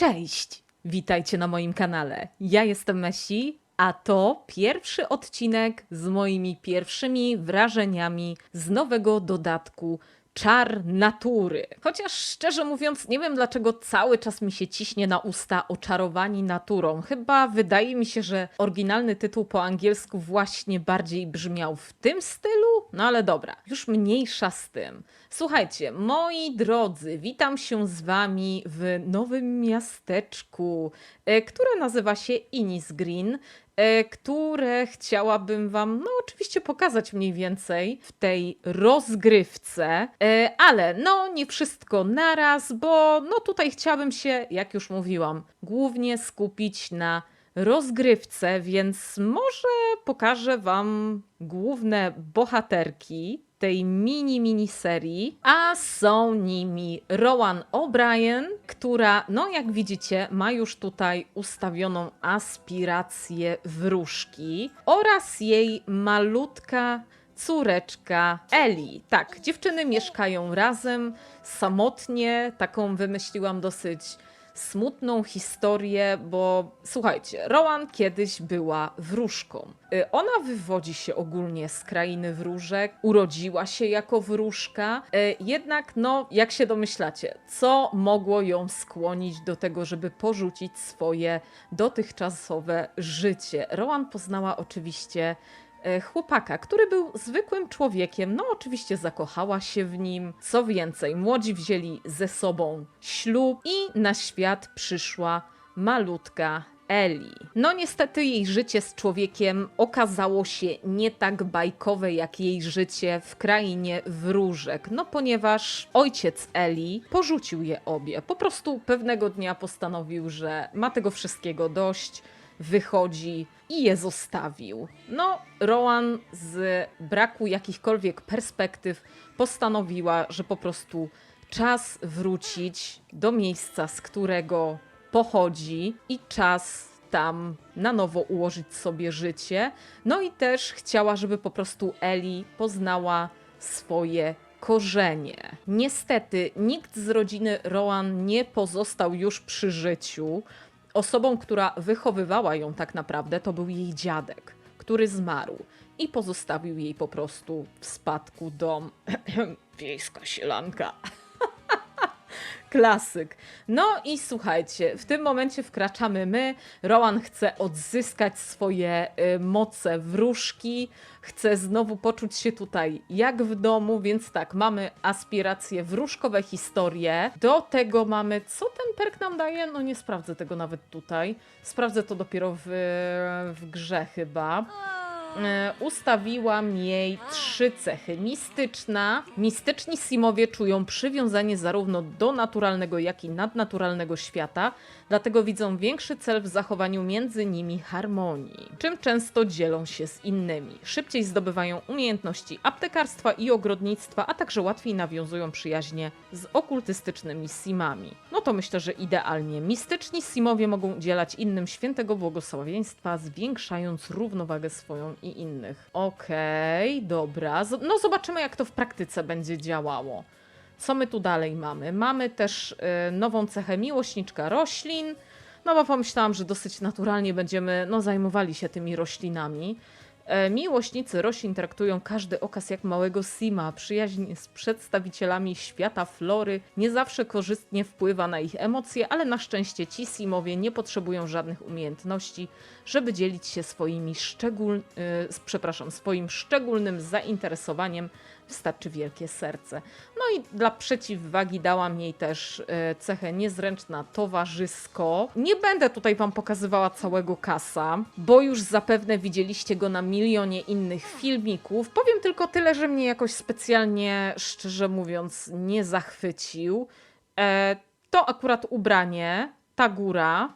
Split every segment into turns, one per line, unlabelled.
Cześć! Witajcie na moim kanale. Ja jestem Messi, a to pierwszy odcinek z moimi pierwszymi wrażeniami z nowego dodatku Czar Natury. Chociaż szczerze mówiąc, nie wiem dlaczego cały czas mi się ciśnie na usta oczarowani naturą. Chyba wydaje mi się, że oryginalny tytuł po angielsku właśnie bardziej brzmiał w tym stylu. No ale dobra, już mniejsza z tym. Słuchajcie, moi drodzy, witam się z wami w nowym miasteczku, e, które nazywa się Inis Green, które chciałabym wam, no oczywiście pokazać mniej więcej w tej rozgrywce, e, ale no nie wszystko naraz, bo no tutaj chciałabym się, jak już mówiłam, głównie skupić na rozgrywce, więc może pokażę Wam główne bohaterki tej mini, mini serii, a są nimi Rowan O'Brien, która, no jak widzicie, ma już tutaj ustawioną aspirację wróżki oraz jej malutka córeczka Eli. Tak, dziewczyny mieszkają razem, samotnie, taką wymyśliłam dosyć smutną historię, bo słuchajcie, Rowan kiedyś była wróżką. Y, Ona wywodzi się ogólnie z krainy wróżek, urodziła się jako wróżka, y, jednak no, jak się domyślacie, co mogło ją skłonić do tego, żeby porzucić swoje dotychczasowe życie? Rowan poznała oczywiście chłopaka, który był zwykłym człowiekiem. No, oczywiście zakochała się w nim. Co więcej, młodzi wzięli ze sobą ślub i na świat przyszła malutka Eli. No, niestety jej życie z człowiekiem okazało się nie tak bajkowe jak jej życie w krainie wróżek. No, ponieważ ojciec Eli porzucił je obie. Po prostu pewnego dnia postanowił, że ma tego wszystkiego dość wychodzi i je zostawił. No, Rowan z braku jakichkolwiek perspektyw postanowiła, że po prostu czas wrócić do miejsca, z którego pochodzi i czas tam na nowo ułożyć sobie życie. No i też chciała, żeby po prostu Eli poznała swoje korzenie. Niestety nikt z rodziny Rowan nie pozostał już przy życiu. Osobą, która wychowywała ją tak naprawdę, to był jej dziadek, który zmarł i pozostawił jej po prostu w spadku dom. Wiejska sielanka. Klasyk. No i słuchajcie, w tym momencie wkraczamy my. Rowan chce odzyskać swoje y, moce wróżki, chce znowu poczuć się tutaj jak w domu, więc tak, mamy aspiracje wróżkowe historie. Do tego mamy, co ten perk nam daje? No nie sprawdzę tego nawet tutaj. Sprawdzę to dopiero w, w grze chyba. E, ustawiłam jej trzy cechy. Mistyczna. Mistyczni Simowie czują przywiązanie zarówno do naturalnego, jak i nadnaturalnego świata, dlatego widzą większy cel w zachowaniu między nimi harmonii, czym często dzielą się z innymi. Szybciej zdobywają umiejętności aptekarstwa i ogrodnictwa, a także łatwiej nawiązują przyjaźnie z okultystycznymi Simami. No to myślę, że idealnie. Mistyczni Simowie mogą udzielać innym świętego błogosławieństwa, zwiększając równowagę swoją i innych. Okej, dobra. Z- No zobaczymy, jak to w praktyce będzie działało. Co my tu dalej mamy? Mamy też y, nową cechę miłośniczka roślin. No bo pomyślałam, że dosyć naturalnie będziemy no, zajmowali się tymi roślinami. E, Miłośnicy roślin traktują każdy okaz jak małego sima. Przyjaźń z przedstawicielami świata flory nie zawsze korzystnie wpływa na ich emocje, ale na szczęście ci simowie nie potrzebują żadnych umiejętności, żeby dzielić się swoimi szczegól... s- przepraszam, swoim szczególnym zainteresowaniem. Wystarczy wielkie serce. No i dla przeciwwagi dałam jej też e, cechę niezręczna towarzysko. Nie będę tutaj wam pokazywała całego kasa, bo już zapewne widzieliście go na milionie innych filmików. Powiem tylko tyle, że mnie jakoś specjalnie, szczerze mówiąc, nie zachwycił. E, to akurat ubranie, ta góra,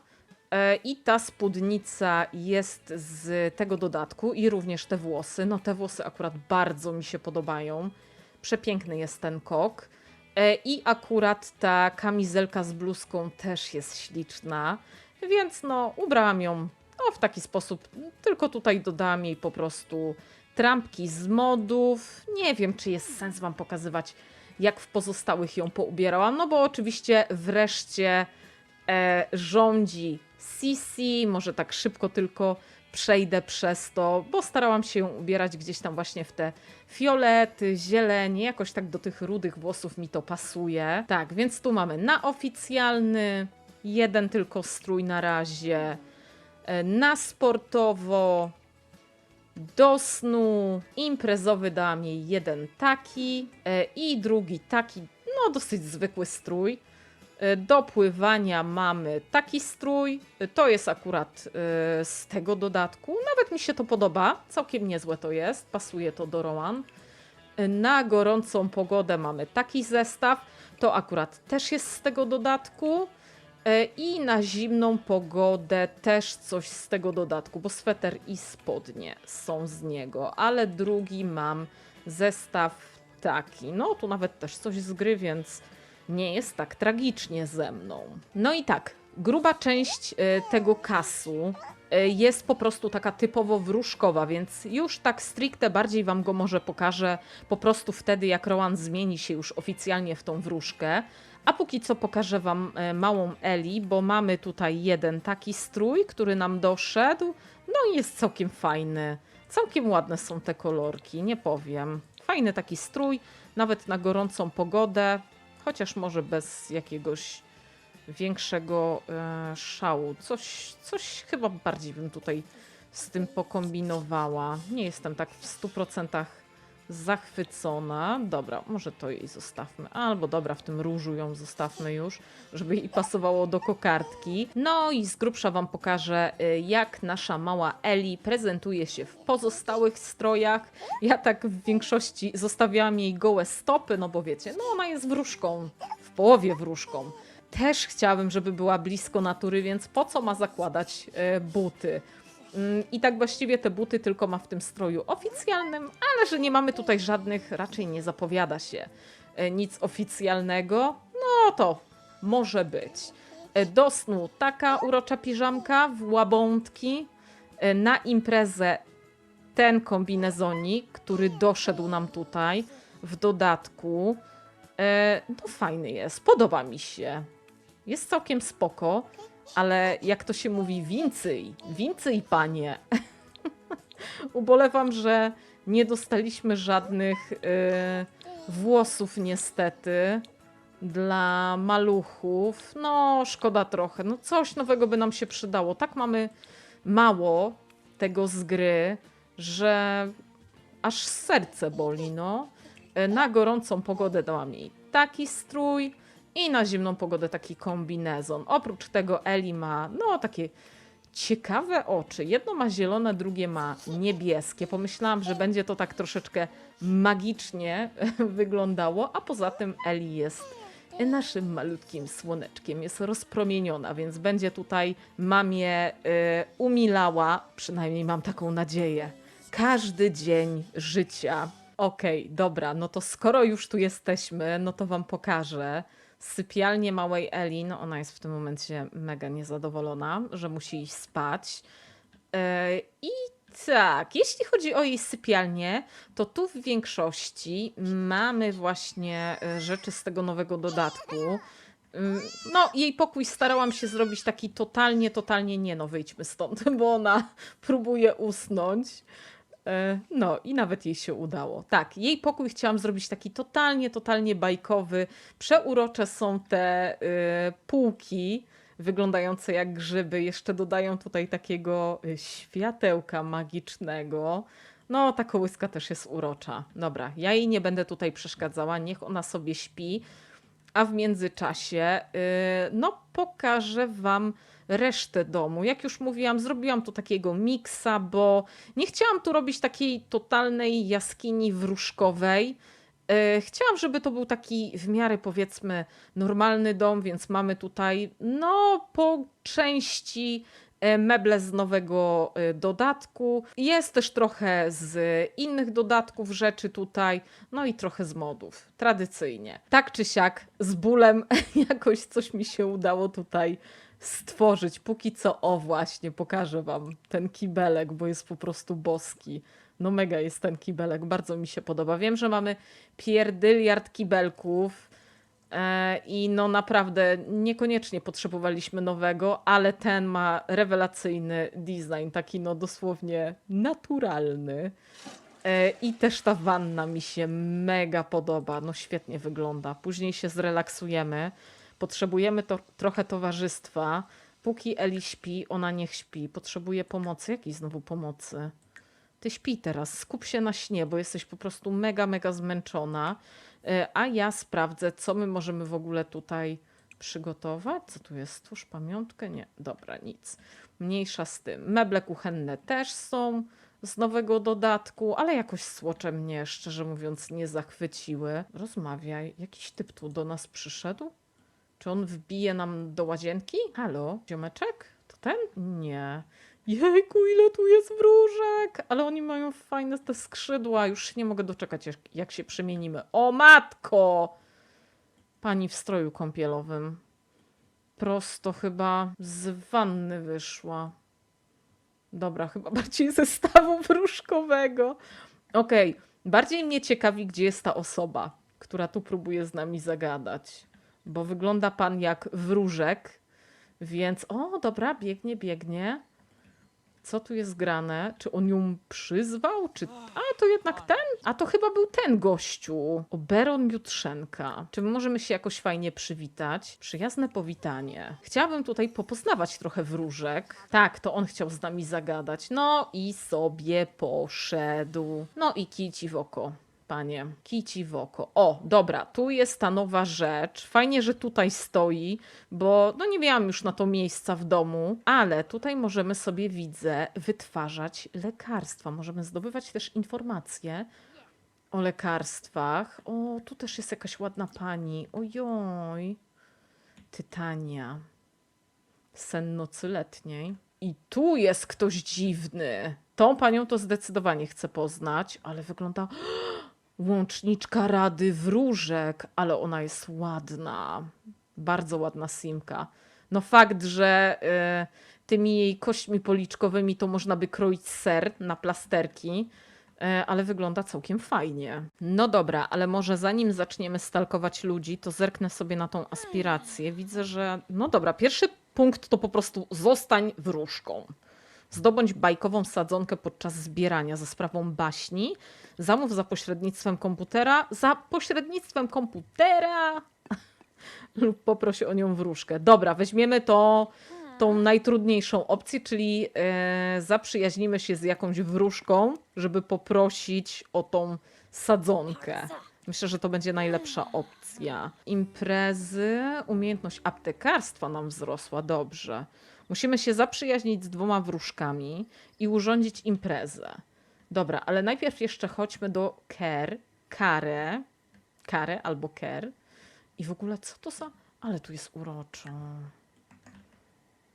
I ta spódnica jest z tego dodatku i również te włosy. No te włosy akurat bardzo mi się podobają. Przepiękny jest ten kok. E, I akurat ta kamizelka z bluzką też jest śliczna. Więc no ubrałam ją no, w taki sposób. Tylko tutaj dodałam jej po prostu trampki z modów. Nie wiem, czy jest sens wam pokazywać, jak w pozostałych ją poubierałam. No bo oczywiście wreszcie e, rządzi Sisi. Może tak szybko tylko przejdę przez to, bo starałam się ubierać gdzieś tam właśnie w te fiolety, zielenie, jakoś tak do tych rudych włosów mi to pasuje. Tak, więc tu mamy na oficjalny, jeden tylko strój na razie, e, na sportowo, do snu, imprezowy dałam jej jeden taki e, i drugi taki, no dosyć zwykły strój. E, Do pływania mamy taki strój. E, To jest akurat e, z tego dodatku. Nawet mi się to podoba. Całkiem niezłe to jest. Pasuje to do Rowan. Na gorącą pogodę mamy taki zestaw. To akurat też jest z tego dodatku. I na zimną pogodę też coś z tego dodatku, bo sweter i spodnie są z niego, ale drugi mam zestaw taki. No tu nawet też coś z gry, więc nie jest tak tragicznie ze mną. No i tak, gruba część e, tego kasu e, jest po prostu taka typowo wróżkowa, więc już tak stricte bardziej wam go może pokażę po prostu wtedy, jak Rowan zmieni się już oficjalnie w tą wróżkę. A póki co pokażę wam e, małą Eli, bo mamy tutaj jeden taki strój, który nam doszedł. No i jest całkiem fajny. Całkiem ładne są te kolorki, nie powiem. Fajny taki strój, nawet na gorącą pogodę, chociaż może bez jakiegoś większego e, szału. Coś, coś chyba bardziej bym tutaj z tym pokombinowała. Nie jestem tak w 100% zachwycona. Dobra, może to jej zostawmy. Albo dobra, w tym różu ją zostawmy już, żeby jej pasowało do kokardki. No i z grubsza wam pokażę, y, jak nasza mała Eli prezentuje się w pozostałych strojach. Ja tak w większości zostawiałam jej gołe stopy, no bo wiecie, no ona jest wróżką, w połowie wróżką. Też chciałabym, żeby była blisko natury, więc po co ma zakładać y, buty? Mm, I tak właściwie te buty tylko ma w tym stroju oficjalnym, ale że nie mamy tutaj żadnych, raczej nie zapowiada się e, nic oficjalnego, no to może być. E, Do snu taka urocza piżamka w łabątki. E, Na imprezę ten kombinezonik, który doszedł nam tutaj w dodatku. No fajny jest, podoba mi się. Jest całkiem spoko. Ale jak to się mówi, więcej, więcej panie. Ubolewam, że nie dostaliśmy żadnych y, włosów niestety dla maluchów. No, szkoda trochę. No, coś nowego by nam się przydało. Tak mamy mało tego z gry, że aż serce boli, no. Y, Na gorącą pogodę dałam jej taki strój i na zimną pogodę taki kombinezon. Oprócz tego Eli ma, no, takie ciekawe oczy. Jedno ma zielone, drugie ma niebieskie. Pomyślałam, że będzie to tak troszeczkę magicznie wyglądało, a poza tym Eli jest naszym malutkim słoneczkiem. Jest rozpromieniona, więc będzie tutaj mamie y, umilała, przynajmniej mam taką nadzieję, każdy dzień życia. Okej, dobra, no to skoro już tu jesteśmy, no to wam pokażę sypialnię małej Eli. No ona jest w tym momencie mega niezadowolona, że musi iść spać. E, I tak, jeśli chodzi o jej sypialnię, to tu w większości mamy właśnie e, rzeczy z tego nowego dodatku. Ym, No, jej pokój starałam się zrobić taki totalnie, totalnie nie, no wyjdźmy stąd, bo ona próbuje usnąć. E, No i nawet jej się udało. Tak, jej pokój chciałam zrobić taki totalnie, totalnie bajkowy. Przeurocze są te y, półki, wyglądające jak grzyby. Jeszcze dodają tutaj takiego y, światełka magicznego. No, ta kołyska też jest urocza. Dobra, ja jej nie będę tutaj przeszkadzała, niech ona sobie śpi. A w międzyczasie, y, no, pokażę Wam resztę domu. Jak już mówiłam, zrobiłam tu takiego miksa, bo nie chciałam tu robić takiej totalnej jaskini wróżkowej. E, Chciałam, żeby to był taki w miarę powiedzmy normalny dom, więc mamy tutaj no po części e, meble z nowego e, dodatku. Jest też trochę z innych dodatków rzeczy tutaj, no i trochę z modów, tradycyjnie. Tak czy siak, z bólem jakoś coś mi się udało tutaj stworzyć. Póki co, o właśnie, pokażę wam ten kibelek, bo jest po prostu boski. No mega jest ten kibelek, bardzo mi się podoba. Wiem, że mamy pierdyliard kibelków, E, I no naprawdę niekoniecznie potrzebowaliśmy nowego, ale ten ma rewelacyjny design, taki no dosłownie naturalny. E, I też ta wanna mi się mega podoba. No świetnie wygląda. Później się zrelaksujemy. Potrzebujemy to, trochę towarzystwa. Póki Eli śpi, ona niech śpi. Potrzebuje pomocy. Jakiej znowu pomocy? Ty śpi teraz, skup się na śnie, bo jesteś po prostu mega, mega zmęczona. E, A ja sprawdzę, co my możemy w ogóle tutaj przygotować. Co tu jest? Stwórz pamiątkę? Nie, dobra, nic. Mniejsza z tym. Meble kuchenne też są z nowego dodatku, ale jakoś słocze mnie, szczerze mówiąc, nie zachwyciły. Rozmawiaj. Jakiś typ tu do nas przyszedł? Czy on wbije nam do łazienki? Halo, ziomeczek? To ten? Nie. Jejku, ile tu jest wróżek! Ale oni mają fajne te skrzydła. Już nie mogę doczekać, jak, jak się przemienimy. O matko! Pani w stroju kąpielowym. Prosto chyba z wanny wyszła. Dobra, chyba bardziej zestawu wróżkowego. Okej, bardziej mnie ciekawi, gdzie jest ta osoba, która tu próbuje z nami zagadać. Bo wygląda pan jak wróżek, więc o, dobra, biegnie, biegnie. Co tu jest grane? Czy on ją przyzwał? Czy... A, to jednak ten? A to chyba był ten gościu. Oberon Jutrzenka. Czy my możemy się jakoś fajnie przywitać? Przyjazne powitanie. Chciałabym tutaj popoznawać trochę wróżek. Tak, to on chciał z nami zagadać. No i sobie poszedł. No i kici w oko. Panie, kici w oko. O, dobra, tu jest ta nowa rzecz. Fajnie, że tutaj stoi, bo no nie miałam już na to miejsca w domu, ale tutaj możemy sobie, widzę, wytwarzać lekarstwa. Możemy zdobywać też informacje o lekarstwach. O, tu też jest jakaś ładna pani. Ojoj. Tytania. Sen nocy letniej. I tu jest ktoś dziwny. Tą panią to zdecydowanie chcę poznać, ale wygląda. Łączniczka Rady Wróżek, ale ona jest ładna. Bardzo ładna simka. No fakt, że y, tymi jej kośćmi policzkowymi to można by kroić ser na plasterki, y, ale wygląda całkiem fajnie. No dobra, ale może zanim zaczniemy stalkować ludzi, to zerknę sobie na tą aspirację. Widzę, że no dobra, pierwszy punkt to po prostu zostań wróżką. Zdobądź bajkową sadzonkę podczas zbierania za sprawą baśni. Zamów za pośrednictwem komputera. Za pośrednictwem komputera. Lub poproś o nią wróżkę. Dobra, weźmiemy to, tą najtrudniejszą opcję, czyli e, zaprzyjaźnimy się z jakąś wróżką, żeby poprosić o tą sadzonkę. Myślę, że to będzie najlepsza opcja. Imprezy, umiejętność aptekarstwa nam wzrosła, dobrze. Musimy się zaprzyjaźnić z dwoma wróżkami i urządzić imprezę. Dobra, ale najpierw jeszcze chodźmy do Ker, Kare, Kare albo Ker. I w ogóle co to za... Ale tu jest uroczo.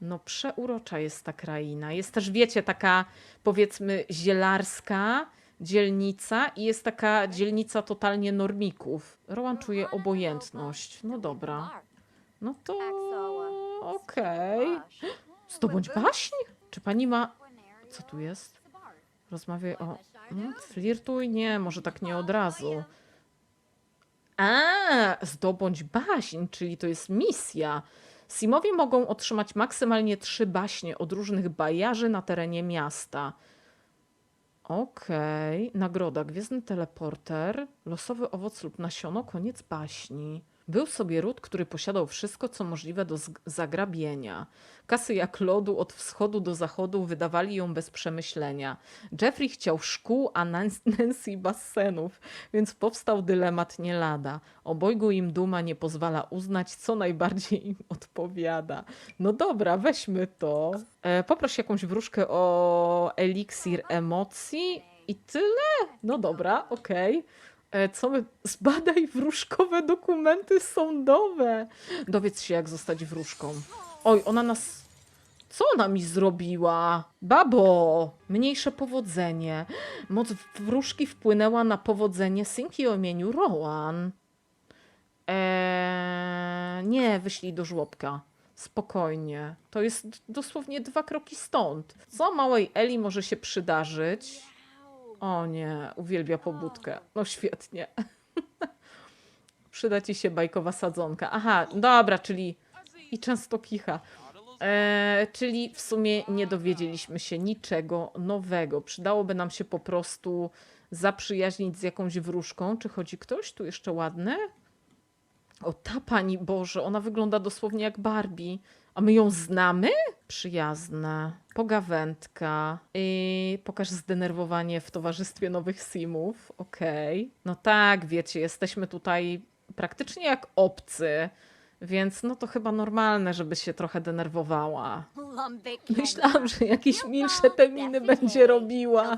No przeurocza jest ta kraina. Jest też, wiecie, taka powiedzmy zielarska dzielnica i jest taka dzielnica totalnie normików. Rowan czuje obojętność. No dobra. No to okej. Zdobądź baśń? Czy pani ma... Co tu jest? Rozmawiaj o... Hmm? Flirtuj? Nie, może tak nie od razu. A, zdobądź baśń, czyli to jest misja. Simowi mogą otrzymać maksymalnie trzy baśnie od różnych bajarzy na terenie miasta. Okej, nagroda, gwiezdny teleporter, losowy owoc lub nasiono, koniec baśni. Był sobie ród, który posiadał wszystko, co możliwe do zagrabienia. Kasy jak lodu od wschodu do zachodu wydawali ją bez przemyślenia. Jeffrey chciał szkół, a Nancy basenów, więc powstał dylemat nie lada. Obojgu im duma nie pozwala uznać, co najbardziej im odpowiada. No dobra, weźmy to. E, poproś jakąś wróżkę o eliksir emocji i tyle? No dobra, okej. E, Co my? Zbadaj wróżkowe dokumenty sądowe. Dowiedz się, jak zostać wróżką. Oj, ona nas. Co ona mi zrobiła? Babo! Mniejsze powodzenie. Moc wróżki wpłynęła na powodzenie synki o imieniu Rowan. Eee, nie, wyślij do żłobka. Spokojnie. To jest dosłownie dwa kroki stąd. Co małej Eli może się przydarzyć? O nie, uwielbia pobudkę. No świetnie. Przyda ci się bajkowa sadzonka. Aha, dobra, czyli i często kicha. E, czyli w sumie nie dowiedzieliśmy się niczego nowego. Przydałoby nam się po prostu zaprzyjaźnić z jakąś wróżką. Czy chodzi ktoś tu jeszcze ładny? O, ta pani Boże, ona wygląda dosłownie jak Barbie. A my ją znamy? Przyjazna, pogawędka. I pokaż zdenerwowanie w towarzystwie nowych simów. Okej. No tak, wiecie, jesteśmy tutaj praktycznie jak obcy. Więc no to chyba normalne, żeby się trochę denerwowała. Myślałam, że jakieś milsze te miny będzie robiła,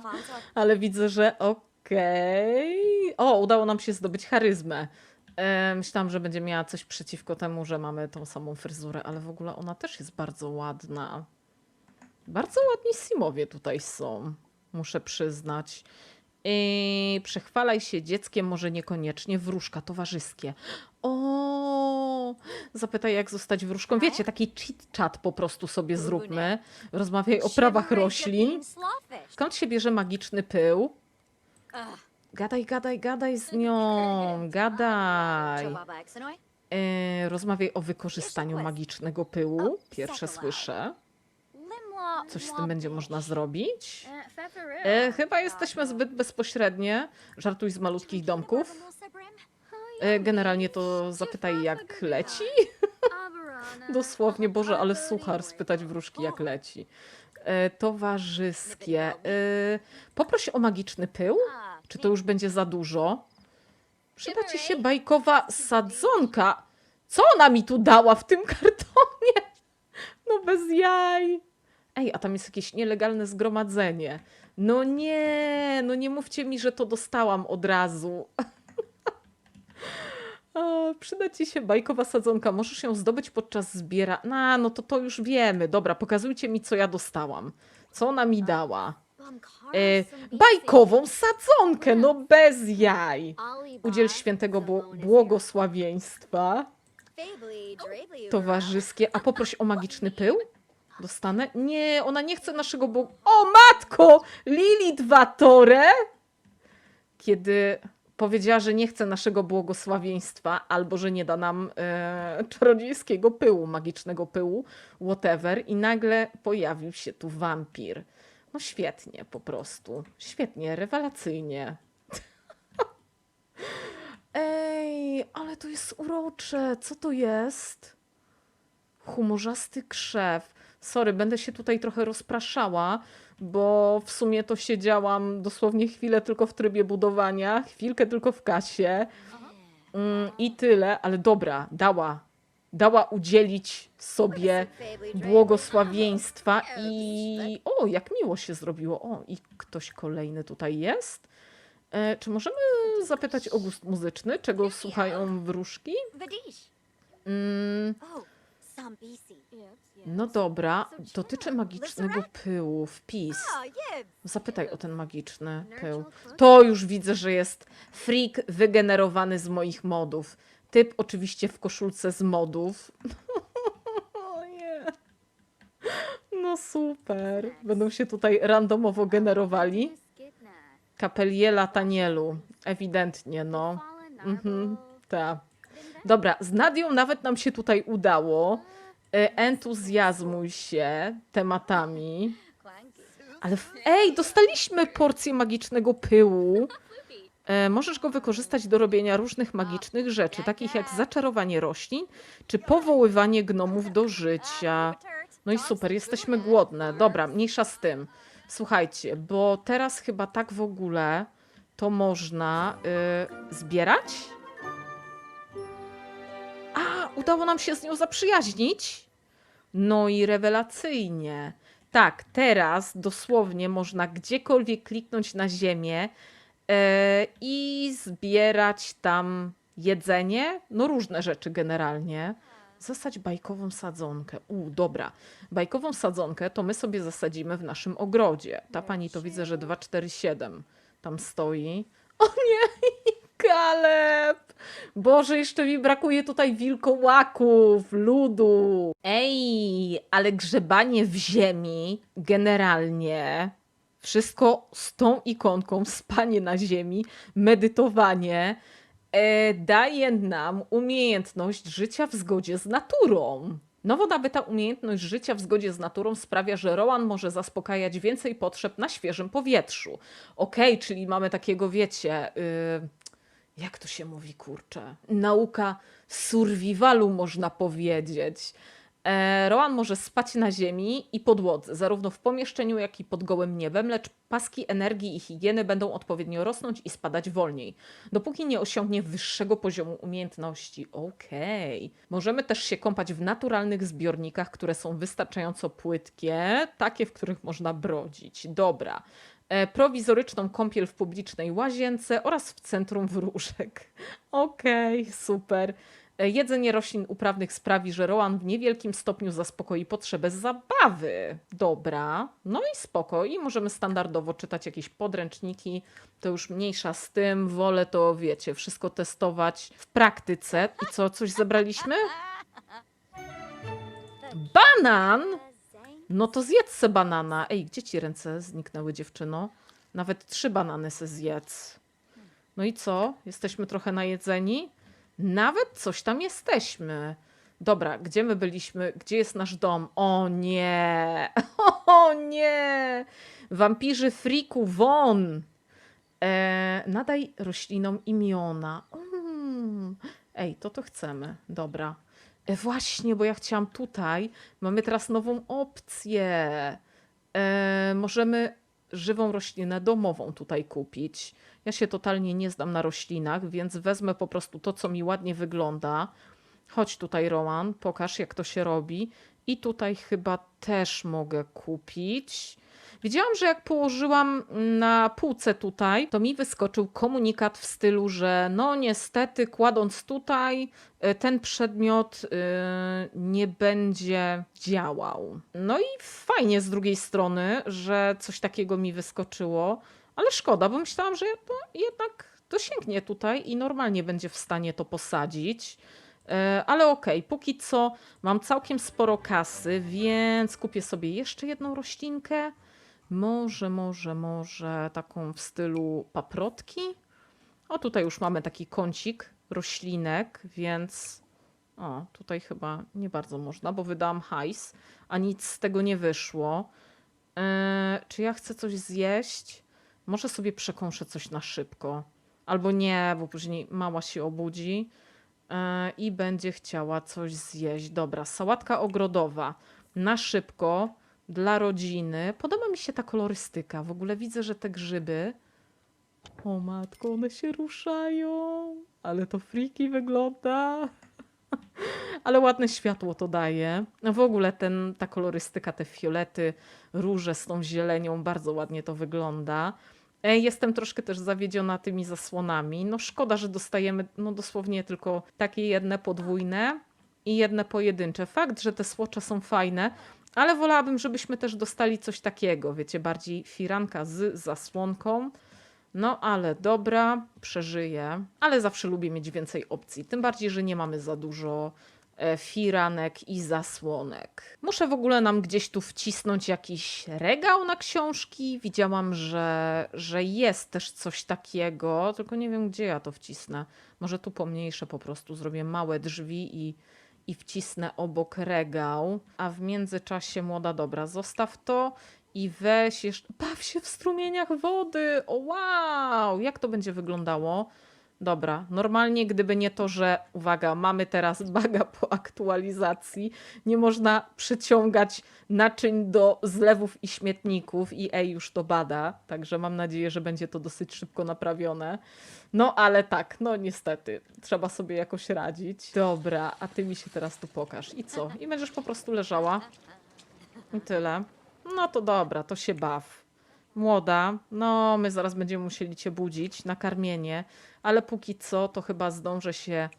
ale widzę, że okej. O, udało nam się zdobyć charyzmę. E, myślałam, że będzie miała coś przeciwko temu, że mamy tą samą fryzurę, ale w ogóle ona też jest bardzo ładna. Bardzo ładni simowie tutaj są, muszę przyznać. I przechwalaj się dzieckiem, może niekoniecznie, wróżka towarzyskie. O, zapytaj, jak zostać wróżką. Wiecie, taki chit-chat po prostu sobie zróbmy. Rozmawiaj o prawach roślin. Skąd się bierze magiczny pył? Gadaj, gadaj, gadaj z nią, gadaj. E, rozmawiaj o wykorzystaniu magicznego pyłu. Pierwsze słyszę. Coś z tym będzie można zrobić? E, chyba jesteśmy zbyt bezpośrednie. Żartuj z malutkich domków. E, generalnie to zapytaj, jak leci. Dosłownie, Boże, ale suchar spytać wróżki, jak leci. E, towarzyskie. E, poproś o magiczny pył. Czy to już będzie za dużo? Przyda ci się bajkowa sadzonka. Co ona mi tu dała w tym kartonie? No bez jaj. Ej, a tam jest jakieś nielegalne zgromadzenie. No nie, no nie mówcie mi, że to dostałam od razu. A, przyda ci się bajkowa sadzonka. Możesz ją zdobyć podczas zbiera. No, no to to już wiemy. Dobra, pokazujcie mi, co ja dostałam. Co ona mi dała? E, bajkową sadzonkę, no bez jaj. Udziel świętego bło- błogosławieństwa. Towarzyskie. A poproś o magiczny pył? Dostanę? Nie, ona nie chce naszego bóg. O matko! Lilith Vatore! Kiedy powiedziała, że nie chce naszego błogosławieństwa, albo że nie da nam e, czarodziejskiego pyłu, magicznego pyłu, whatever, i nagle pojawił się tu wampir. No świetnie po prostu. Świetnie, rewelacyjnie. Ej, ale to jest urocze. Co to jest? Humorzasty krzew. Sorry, będę się tutaj trochę rozpraszała, bo w sumie to siedziałam dosłownie chwilę tylko w trybie budowania, chwilkę tylko w kasie mm, i tyle, ale dobra, dała. Dała udzielić sobie błogosławieństwa i o, jak miło się zrobiło. O, i ktoś kolejny tutaj jest. E, czy możemy zapytać o gust muzyczny, czego słuchają wróżki? Mm, no dobra, dotyczy magicznego pyłu. Wpis. Zapytaj o ten magiczny pył. To już widzę, że jest freak wygenerowany z moich modów. Typ oczywiście w koszulce z modów. No super. Będą się tutaj randomowo generowali. Kapeliela Tanielu. Ewidentnie, no. Mhm, tak. Dobra, z Nadią nawet nam się tutaj udało. E, Entuzjazmuj się tematami. Ale w... ej, dostaliśmy porcję magicznego pyłu. E, możesz go wykorzystać do robienia różnych magicznych rzeczy, takich jak zaczarowanie roślin czy powoływanie gnomów do życia. No i super, jesteśmy głodne. Dobra, mniejsza z tym. Słuchajcie, bo teraz chyba tak w ogóle to można y, zbierać. A, udało nam się z nią zaprzyjaźnić. No i rewelacyjnie. Tak, teraz dosłownie można gdziekolwiek kliknąć na ziemię i zbierać tam jedzenie, no różne rzeczy generalnie. Zasać bajkową sadzonkę. U, dobra. Bajkową sadzonkę to my sobie zasadzimy w naszym ogrodzie. Ta pani to widzę, że 247 tam stoi. O nie, Kaleb! Boże, jeszcze mi brakuje tutaj wilkołaków, ludu. Ej, ale grzebanie w ziemi generalnie wszystko z tą ikonką, spanie na ziemi, medytowanie. e, daje nam umiejętność życia w zgodzie z naturą. Nowo nabyta umiejętność życia w zgodzie z naturą sprawia, że Rowan może zaspokajać więcej potrzeb na świeżym powietrzu. Okej, czyli mamy takiego, wiecie, y, jak to się mówi, kurczę, nauka survivalu można powiedzieć. E, Rowan może spać na ziemi i podłodze, zarówno w pomieszczeniu, jak i pod gołym niebem, lecz paski energii i higieny będą odpowiednio rosnąć i spadać wolniej, dopóki nie osiągnie wyższego poziomu umiejętności. Okej. Możemy też się kąpać w naturalnych zbiornikach, które są wystarczająco płytkie, takie, w których można brodzić. Dobra. E, prowizoryczną kąpiel w publicznej łazience oraz w centrum wróżek. Okej, super. Jedzenie roślin uprawnych sprawi, że Roan w niewielkim stopniu zaspokoi potrzebę zabawy. Dobra, no i spoko. I możemy standardowo czytać jakieś podręczniki. To już mniejsza z tym. Wolę to, wiecie, wszystko testować w praktyce. I co, coś zebraliśmy? Banan! No to zjedz se banana. Ej, gdzie ci ręce zniknęły, dziewczyno? Nawet trzy banany se zjedz. No i co? Jesteśmy trochę najedzeni? Nawet coś tam jesteśmy. Dobra, gdzie my byliśmy? Gdzie jest nasz dom? O nie! O nie! Wampirzy friku won! E, nadaj roślinom imiona. Mm. Ej, to to chcemy. Dobra. E, właśnie, bo ja chciałam tutaj. Mamy teraz nową opcję. E, możemy żywą roślinę domową tutaj kupić. Ja się totalnie nie znam na roślinach, więc wezmę po prostu to, co mi ładnie wygląda. Chodź tutaj, Roman, pokaż, jak to się robi. I tutaj chyba też mogę kupić. Widziałam, że jak położyłam na półce tutaj, to mi wyskoczył komunikat w stylu, że no niestety kładąc tutaj y, ten przedmiot y, nie będzie działał. No i fajnie z drugiej strony, że coś takiego mi wyskoczyło, ale szkoda, bo myślałam, że to jednak dosięgnie tutaj i normalnie będzie w stanie to posadzić. E, Ale okej, póki co mam całkiem sporo kasy, więc kupię sobie jeszcze jedną roślinkę. Może, może, może taką w stylu paprotki. O, tutaj już mamy taki kącik roślinek, więc o, tutaj chyba nie bardzo można, bo wydałam hajs, a nic z tego nie wyszło. E, czy ja chcę coś zjeść? Może sobie przekąszę coś na szybko. Albo nie, bo później mała się obudzi e, i będzie chciała coś zjeść. Dobra, sałatka ogrodowa na szybko dla rodziny. Podoba mi się ta kolorystyka. W ogóle widzę, że te grzyby. O matko, one się ruszają. Ale to friki wygląda. Ale ładne światło to daje. No w ogóle ten, ta kolorystyka, te fiolety, róże z tą zielenią, bardzo ładnie to wygląda. E, Jestem troszkę też zawiedziona tymi zasłonami. No szkoda, że dostajemy no dosłownie tylko takie jedne podwójne i jedne pojedyncze. Fakt, że te słocze są fajne, ale wolałabym, żebyśmy też dostali coś takiego, wiecie, bardziej firanka z zasłonką. No ale dobra, przeżyję, ale zawsze lubię mieć więcej opcji. Tym bardziej, że nie mamy za dużo firanek i zasłonek. Muszę w ogóle nam gdzieś tu wcisnąć jakiś regał na książki. Widziałam, że, że jest też coś takiego, tylko nie wiem, gdzie ja to wcisnę. Może tu pomniejsze po prostu, zrobię małe drzwi i, i wcisnę obok regał. A w międzyczasie, młoda dobra, zostaw to i weź jeszcze. Baw się w strumieniach wody! O wow! Jak to będzie wyglądało? Dobra, normalnie gdyby nie to, że uwaga, mamy teraz baga po aktualizacji, nie można przyciągać naczyń do zlewów i śmietników i ej, już to bada, także mam nadzieję, że będzie to dosyć szybko naprawione. No ale tak, no niestety, trzeba sobie jakoś radzić. Dobra, a ty mi się teraz tu pokaż. I co? I będziesz po prostu leżała. I tyle. No to dobra, to się baw. Młoda, no my zaraz będziemy musieli cię budzić na karmienie, ale póki co to chyba zdążę się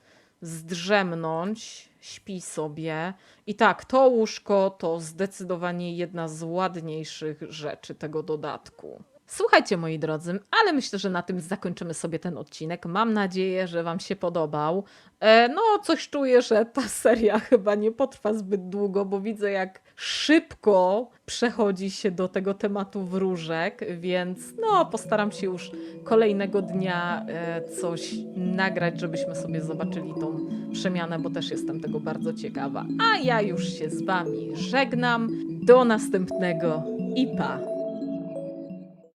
zdrzemnąć. Śpi sobie. I tak, to łóżko to zdecydowanie jedna z ładniejszych rzeczy tego dodatku. Słuchajcie, moi drodzy, ale myślę, że na tym zakończymy sobie ten odcinek. Mam nadzieję, że Wam się podobał. E, no, coś czuję, że ta seria chyba nie potrwa zbyt długo, bo widzę, jak szybko przechodzi się do tego tematu wróżek, więc no, postaram się już kolejnego dnia e, coś nagrać, żebyśmy sobie zobaczyli tą przemianę, bo też jestem tego bardzo ciekawa. A ja już się z Wami żegnam. Do następnego i pa!